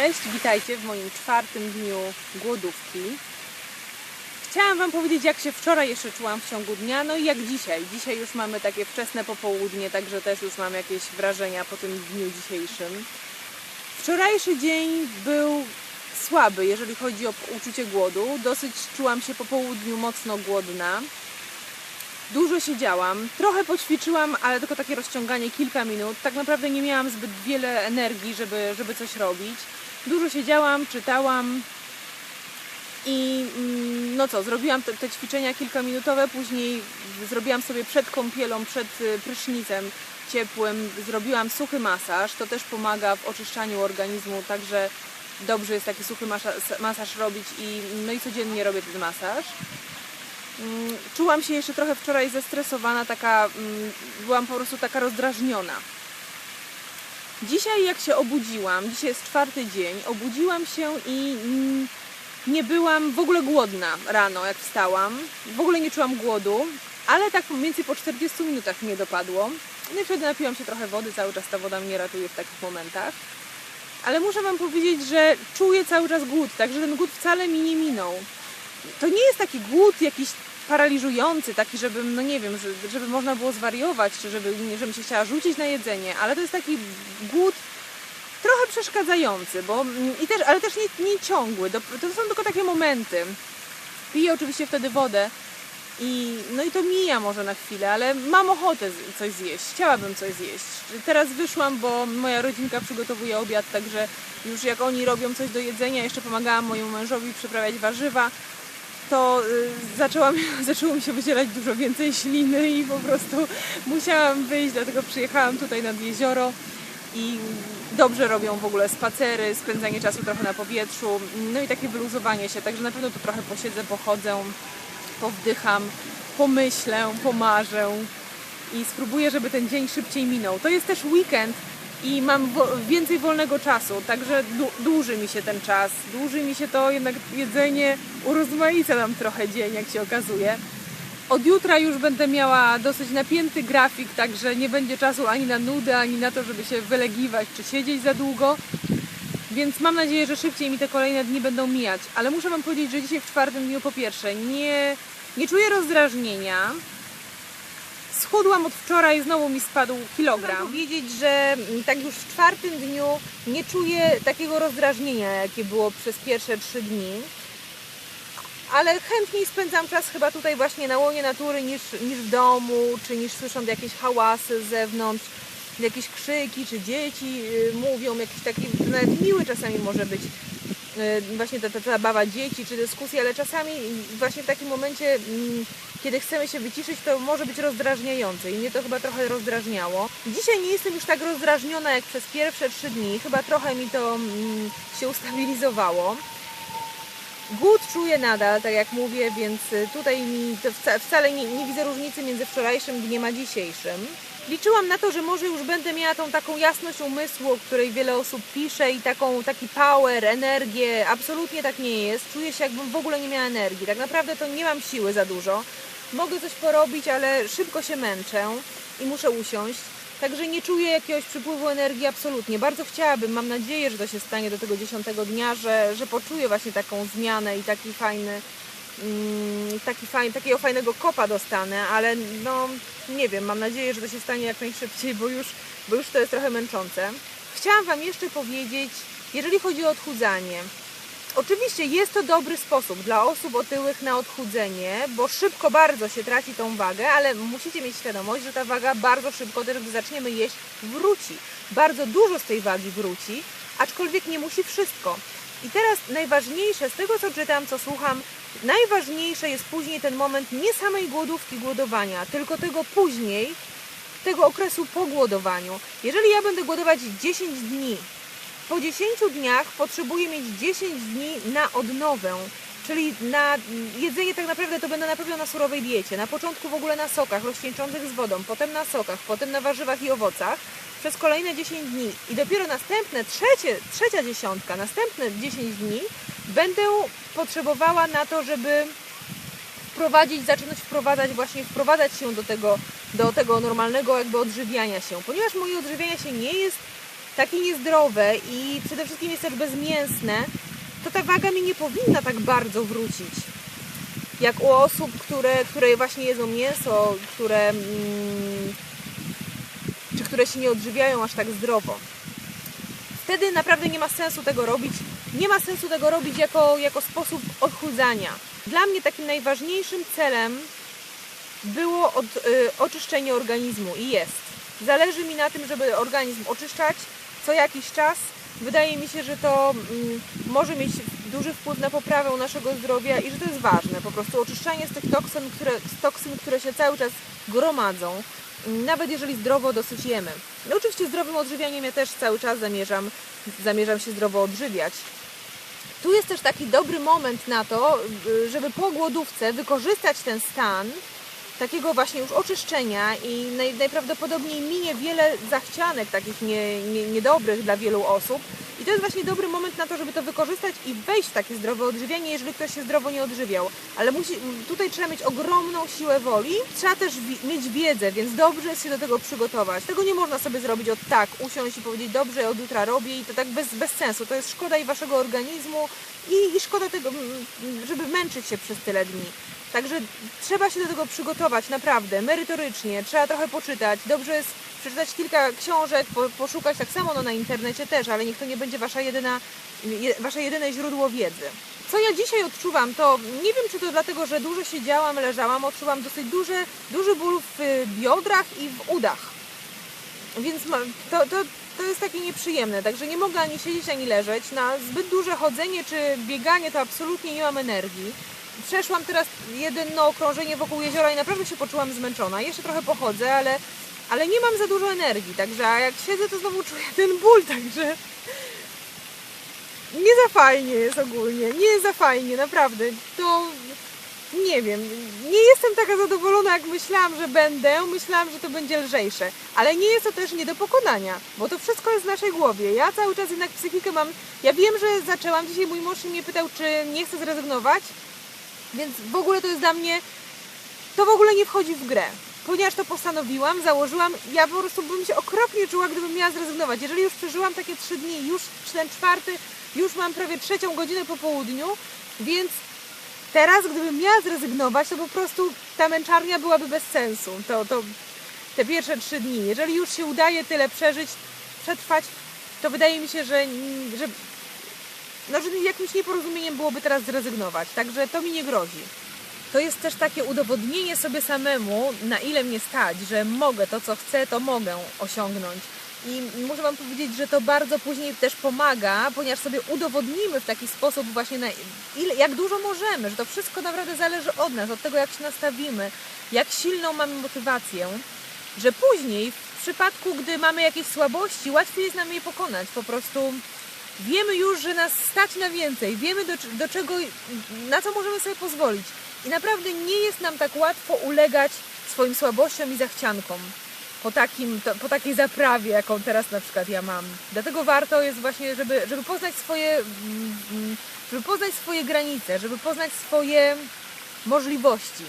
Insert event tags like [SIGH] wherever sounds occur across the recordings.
Cześć, witajcie w moim czwartym dniu głodówki. Chciałam Wam powiedzieć, jak się wczoraj jeszcze czułam w ciągu dnia, no i jak dzisiaj. Dzisiaj już mamy takie wczesne popołudnie, także też już mam jakieś wrażenia po tym dniu dzisiejszym. Wczorajszy dzień był słaby, jeżeli chodzi o uczucie głodu. Dosyć czułam się po południu mocno głodna. Dużo siedziałam, trochę poćwiczyłam, ale tylko takie rozciąganie kilka minut. Tak naprawdę nie miałam zbyt wiele energii, żeby, żeby coś robić. Dużo siedziałam, czytałam i mm, no co, zrobiłam te, te ćwiczenia kilkaminutowe, później zrobiłam sobie przed kąpielą, przed y, prysznicem ciepłym, zrobiłam suchy masaż. To też pomaga w oczyszczaniu organizmu, także dobrze jest taki suchy masaż, robić i no i codziennie robię ten masaż. Mm, Czułam się jeszcze trochę wczoraj zestresowana, taka, mm, byłam po prostu taka rozdrażniona. Dzisiaj jak się obudziłam, dzisiaj jest czwarty dzień, obudziłam się i nie byłam w ogóle głodna rano jak wstałam. W ogóle nie czułam głodu, ale tak mniej więcej po 40 minutach mnie dopadło. No i wtedy napiłam się trochę wody, cały czas ta woda mnie ratuje w takich momentach. Ale muszę Wam powiedzieć, że czuję cały czas głód, także ten głód wcale mi nie minął to nie jest taki głód jakiś paraliżujący, taki, żeby, no nie wiem, żeby można było zwariować, czy żeby, żebym się chciała rzucić na jedzenie, ale to jest taki głód trochę przeszkadzający, bo i też, ale też nie, nie ciągły. To są tylko takie momenty. Piję oczywiście wtedy wodę i no i to mija może na chwilę, ale mam ochotę coś zjeść. Chciałabym coś zjeść. Teraz wyszłam, bo moja rodzinka przygotowuje obiad, także już jak oni robią coś do jedzenia, jeszcze pomagałam mojemu mężowi przyprawiać warzywa, to y, zaczęłam, [LAUGHS] zaczęło mi się wydzielać dużo więcej śliny i po prostu musiałam wyjść, dlatego przyjechałam tutaj nad jezioro i dobrze robią w ogóle spacery, spędzanie czasu trochę na powietrzu, no i takie wyluzowanie się, także na pewno tu trochę posiedzę, pochodzę, powdycham, pomyślę, pomarzę i spróbuję, żeby ten dzień szybciej minął. To jest też weekend, i mam więcej wolnego czasu, także dłuży mi się ten czas, dłuży mi się to jednak jedzenie, urozmaica nam trochę dzień, jak się okazuje. Od jutra już będę miała dosyć napięty grafik, także nie będzie czasu ani na nudę, ani na to, żeby się wylegiwać czy siedzieć za długo. Więc mam nadzieję, że szybciej mi te kolejne dni będą mijać. Ale muszę Wam powiedzieć, że dzisiaj w czwartym dniu po pierwsze nie, nie czuję rozdrażnienia, schudłam od wczoraj, znowu mi spadł kilogram. Chcę powiedzieć, że tak już w czwartym dniu nie czuję takiego rozdrażnienia, jakie było przez pierwsze trzy dni. Ale chętniej spędzam czas chyba tutaj właśnie na łonie natury niż, niż w domu, czy niż słysząc jakieś hałasy z zewnątrz, jakieś krzyki, czy dzieci y, mówią, jakiś taki, nawet miły czasami może być właśnie ta, ta zabawa dzieci, czy dyskusja, ale czasami właśnie w takim momencie mm, kiedy chcemy się wyciszyć, to może być rozdrażniające i mnie to chyba trochę rozdrażniało. Dzisiaj nie jestem już tak rozdrażniona jak przez pierwsze trzy dni, chyba trochę mi to mm, się ustabilizowało. Głód czuję nadal, tak jak mówię, więc tutaj mi wcale nie, nie widzę różnicy między wczorajszym dniem a dzisiejszym. Liczyłam na to, że może już będę miała tą taką jasność umysłu, o której wiele osób pisze i taką, taki power, energię. Absolutnie tak nie jest. Czuję się jakbym w ogóle nie miała energii. Tak naprawdę to nie mam siły za dużo mogę coś porobić, ale szybko się męczę i muszę usiąść. Także nie czuję jakiegoś przypływu energii absolutnie. Bardzo chciałabym, mam nadzieję, że to się stanie do tego dziesiątego dnia, że, że poczuję właśnie taką zmianę i taki fajny, taki fajny, takiego fajnego kopa dostanę, ale no nie wiem, mam nadzieję, że to się stanie jak najszybciej, bo już, bo już to jest trochę męczące. Chciałam Wam jeszcze powiedzieć, jeżeli chodzi o odchudzanie, Oczywiście jest to dobry sposób dla osób otyłych na odchudzenie, bo szybko bardzo się traci tą wagę, ale musicie mieć świadomość, że ta waga bardzo szybko, też gdy zaczniemy jeść, wróci. Bardzo dużo z tej wagi wróci, aczkolwiek nie musi wszystko. I teraz najważniejsze, z tego co czytam, co słucham, najważniejsze jest później ten moment nie samej głodówki, głodowania, tylko tego później, tego okresu po głodowaniu. Jeżeli ja będę głodować 10 dni, po 10 dniach potrzebuję mieć 10 dni na odnowę, czyli na jedzenie tak naprawdę to będę na pewno na surowej diecie. Na początku w ogóle na sokach rozcieńczonych z wodą, potem na sokach, potem na warzywach i owocach przez kolejne 10 dni. I dopiero następne, trzecie, trzecia dziesiątka, następne 10 dni będę potrzebowała na to, żeby wprowadzić, zacząć wprowadzać właśnie, wprowadzać się do tego, do tego normalnego jakby odżywiania się. Ponieważ moje odżywianie się nie jest takie niezdrowe i przede wszystkim jest też bezmięsne, to ta waga mi nie powinna tak bardzo wrócić. Jak u osób, które, które właśnie jedzą mięso, które, mm, czy które się nie odżywiają aż tak zdrowo. Wtedy naprawdę nie ma sensu tego robić. Nie ma sensu tego robić jako, jako sposób odchudzania. Dla mnie takim najważniejszym celem było od, y, oczyszczenie organizmu i jest. Zależy mi na tym, żeby organizm oczyszczać co jakiś czas. Wydaje mi się, że to mm, może mieć duży wpływ na poprawę naszego zdrowia i że to jest ważne. Po prostu oczyszczanie z tych toksyn, które, z toksyn, które się cały czas gromadzą, mm, nawet jeżeli zdrowo dosyć jemy. No oczywiście zdrowym odżywianiem ja też cały czas zamierzam, zamierzam się zdrowo odżywiać. Tu jest też taki dobry moment na to, y, żeby po głodówce wykorzystać ten stan takiego właśnie już oczyszczenia i naj, najprawdopodobniej minie wiele zachcianek takich nie, nie, niedobrych dla wielu osób. I to jest właśnie dobry moment na to, żeby to wykorzystać i wejść w takie zdrowe odżywianie, jeżeli ktoś się zdrowo nie odżywiał. Ale musi, tutaj trzeba mieć ogromną siłę woli, trzeba też wi- mieć wiedzę, więc dobrze jest się do tego przygotować. Tego nie można sobie zrobić od tak, usiąść i powiedzieć dobrze, od jutra robię i to tak bez, bez sensu. To jest szkoda i waszego organizmu i, i szkoda tego, żeby męczyć się przez tyle dni. Także trzeba się do tego przygotować naprawdę, merytorycznie, trzeba trochę poczytać. Dobrze jest przeczytać kilka książek, po, poszukać tak samo no, na internecie też, ale niech to nie będzie wasza jedyna, je, wasze jedyne źródło wiedzy. Co ja dzisiaj odczuwam, to nie wiem, czy to dlatego, że dużo siedziałam, leżałam, odczuwam dosyć duży, duży ból w biodrach i w udach. Więc to, to, to jest takie nieprzyjemne, także nie mogę ani siedzieć, ani leżeć. Na zbyt duże chodzenie czy bieganie to absolutnie nie mam energii. Przeszłam teraz jedno okrążenie wokół jeziora i naprawdę się poczułam zmęczona. Jeszcze trochę pochodzę, ale, ale nie mam za dużo energii, także a jak siedzę, to znowu czuję ten ból, [LAUGHS] także nie za fajnie jest ogólnie, nie za fajnie, naprawdę. To nie wiem, nie jestem taka zadowolona, jak myślałam, że będę. Myślałam, że to będzie lżejsze, ale nie jest to też nie do pokonania, bo to wszystko jest w naszej głowie. Ja cały czas jednak psychikę mam. Ja wiem, że zaczęłam. Dzisiaj mój mąż mnie pytał, czy nie chcę zrezygnować, więc w ogóle to jest dla mnie. To w ogóle nie wchodzi w grę. Ponieważ to postanowiłam, założyłam, ja po prostu bym się okropnie czuła, gdybym miała zrezygnować. Jeżeli już przeżyłam takie trzy dni, już ten czwarty, już mam prawie trzecią godzinę po południu, więc teraz gdybym miała zrezygnować, to po prostu ta męczarnia byłaby bez sensu. To, to te pierwsze trzy dni. Jeżeli już się udaje tyle przeżyć, przetrwać, to wydaje mi się, że, że, no, że jakimś nieporozumieniem byłoby teraz zrezygnować. Także to mi nie grozi. To jest też takie udowodnienie sobie samemu, na ile mnie stać, że mogę to, co chcę, to mogę osiągnąć. I muszę Wam powiedzieć, że to bardzo później też pomaga, ponieważ sobie udowodnimy w taki sposób właśnie, na ile, jak dużo możemy, że to wszystko naprawdę zależy od nas, od tego, jak się nastawimy, jak silną mamy motywację, że później w przypadku, gdy mamy jakieś słabości, łatwiej jest nam je pokonać. Po prostu wiemy już, że nas stać na więcej, wiemy do, do czego, na co możemy sobie pozwolić. I naprawdę nie jest nam tak łatwo ulegać swoim słabościom i zachciankom po, takim, po takiej zaprawie, jaką teraz na przykład ja mam. Dlatego warto jest właśnie, żeby, żeby poznać swoje mm, żeby poznać swoje granice, żeby poznać swoje możliwości.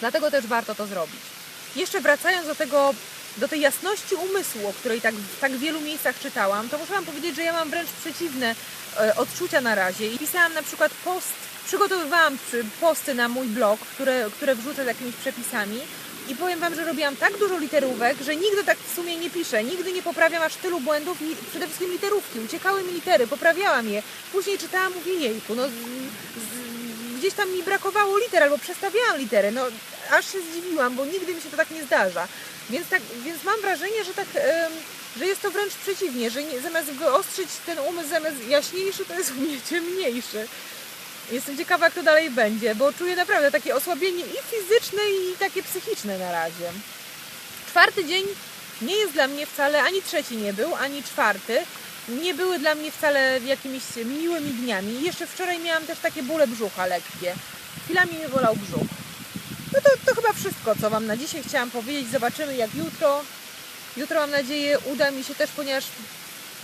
Dlatego też warto to zrobić. Jeszcze wracając do tego, do tej jasności umysłu, o której tak, w tak wielu miejscach czytałam, to muszę Wam powiedzieć, że ja mam wręcz przeciwne e, odczucia na razie. I pisałam na przykład post, przygotowywałam posty na mój blog, które, które wrzucę z jakimiś przepisami i powiem Wam, że robiłam tak dużo literówek, że nigdy tak w sumie nie piszę, nigdy nie poprawiam aż tylu błędów, przede wszystkim literówki, uciekały mi litery, poprawiałam je, później czytałam, mówię jejku, no z, z, gdzieś tam mi brakowało liter, albo przestawiałam litery, no aż się zdziwiłam, bo nigdy mi się to tak nie zdarza, więc, tak, więc mam wrażenie, że tak... że jest to wręcz przeciwnie, że nie, zamiast wyostrzyć ten umysł, zamiast jaśniejszy, to jest u mnie ciemniejszy. Jestem ciekawa, jak to dalej będzie, bo czuję naprawdę takie osłabienie i fizyczne, i takie psychiczne na razie. Czwarty dzień nie jest dla mnie wcale, ani trzeci nie był, ani czwarty. Nie były dla mnie wcale jakimiś miłymi dniami. Jeszcze wczoraj miałam też takie bóle brzucha lekkie. Chwilami mnie bolał brzuch. No to, to chyba wszystko, co Wam na dzisiaj chciałam powiedzieć. Zobaczymy jak jutro. Jutro mam nadzieję uda mi się też, ponieważ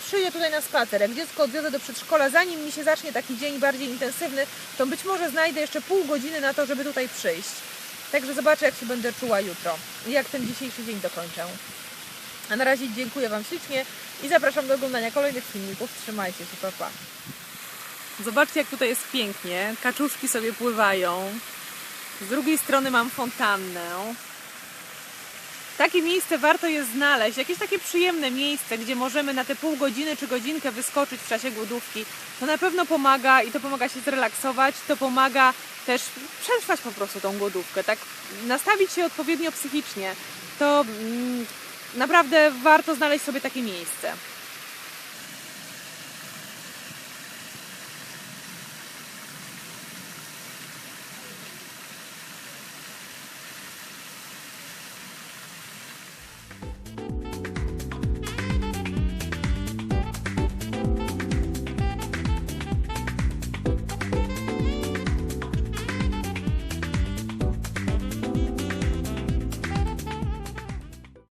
przyjdę tutaj na spacer, jak dziecko odwiozę do przedszkola, zanim mi się zacznie taki dzień bardziej intensywny, to być może znajdę jeszcze pół godziny na to, żeby tutaj przyjść. Także zobaczę, jak się będę czuła jutro i jak ten dzisiejszy dzień dokończę. A na razie dziękuję Wam ślicznie i zapraszam do oglądania kolejnych filmików. Trzymajcie się, pa, pa. Zobaczcie, jak tutaj jest pięknie. Kaczuszki sobie pływają. Z drugiej strony mam fontannę. Takie miejsce warto jest znaleźć, jakieś takie przyjemne miejsce, gdzie możemy na te pół godziny czy godzinkę wyskoczyć w czasie głodówki. To na pewno pomaga i to pomaga się zrelaksować, to pomaga też przetrwać po prostu tą głodówkę, tak nastawić się odpowiednio psychicznie. To mm, naprawdę warto znaleźć sobie takie miejsce.